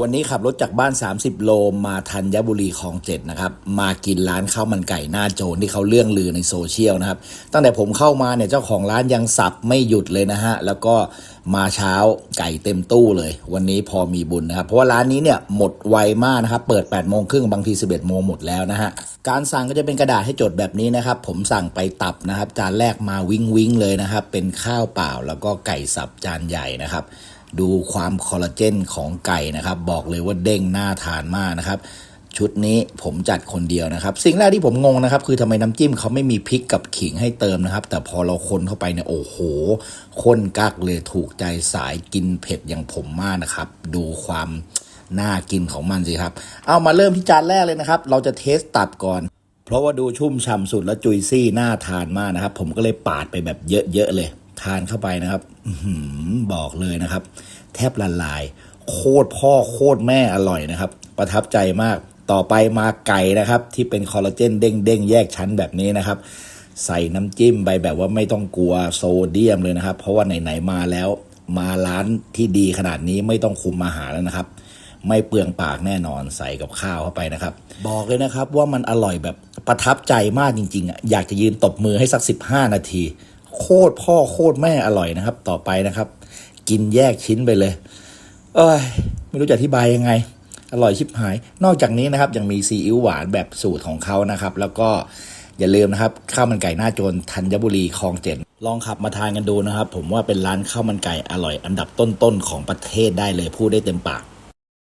วันนี้ขับรถจากบ้าน 30 โลมาธัญบุรีคลองเจ็ดนะครับ มากินร้านข้าวมันไก่หน้าโจรที่เขาเรื่องลือในโซเชียลนะครับ ตั้งแต่ผมเข้ามาเนี่ยเจ้าของร้านยังสับไม่หยุดเลยนะฮะ แล้วก็มาเช้าไก่เต็มตู้เลย วันนี้พอมีบุญนะครับ เพราะว่าร้านนี้เนี่ยหมดไวมากนะครับ เปิด8โมงครึ่งบางที 11โมงหมดแล้วนะฮะ การสั่งก็จะเป็นกระดาษให้จดแบบนี้นะครับ ผมสั่งไปตับนะครับ จานแรกมาวิงวิงเลยนะครับ เป็นข้าวเปล่าแล้วก็ไก่สับจานใหญ่นะครับ ดูความคอลลาเจนของไก่นะครับ บอกเลยว่าเด้งน่าทานมากนะครับ ชุดนี้ผมจัดคนเดียวนะครับ สิ่งแรกที่ผมงงนะครับ คือทำไมน้ำจิ้มเขาไม่มีพริกกับขิงให้เติมนะครับ แต่พอเราคนเข้าไปเนี่ยโอ้โหข้นกักเลยถูกใจสายกินเผ็ดอย่างผมมากนะครับ ดูความน่ากินของมันสิครับ เอามาเริ่มที่จานแรกเลยนะครับ เราจะเทสตับก่อน เพราะว่าดูชุ่มฉ่ำสุดและจุยซี่น่าทานมากนะครับ ผมก็เลยปาดไปแบบเยอะๆเลย ทานเข้าไปนะครับอบอกเลยนะครับ แทบละลาย โคตรพ่อโคตรแม่อร่อยนะครับ ประทับใจมากต่อไปมาไก่นะครับ ที่เป็นคอลลาเจนเด้งๆ แยกชั้นแบบนี้นะครับ ใส่น้ำจิ้มไปแบบว่าไม่ต้องกลัวโซเดียมเลยนะครับ เพราะว่าไหนๆมาแล้ว มาร้านที่ดีขนาดนี้ไม่ต้องคุมอาหารแล้วนะครับ ไม่เปลืองปากแน่นอนใส่กับข้าวเข้าไปนะครับ บอกเลยนะครับว่ามันอร่อยแบบประทับใจมากจริงๆอะอยากจะยืนตบมือให้สัก 15 นาที โคตรพ่อโคตรแม่อร่อยนะครับ ต่อไปนะครับ กินแยกชิ้นไปเลย เอ้ยไม่รู้จะอธิบายยังไง อร่อยชิบหาย นอกจากนี้นะครับ ยังมีซีอิ๊วหวานแบบสูตรของเขานะครับ แล้วก็อย่าลืมนะครับข้าวมันไก่หน้าโจรธัญบุรีคลองเจ็ดลองขับมาทานกันดูนะครับ ผมว่าเป็นร้านข้าวมันไก่อร่อยอันดับต้นๆของประเทศได้เลยพูดได้เต็มปาก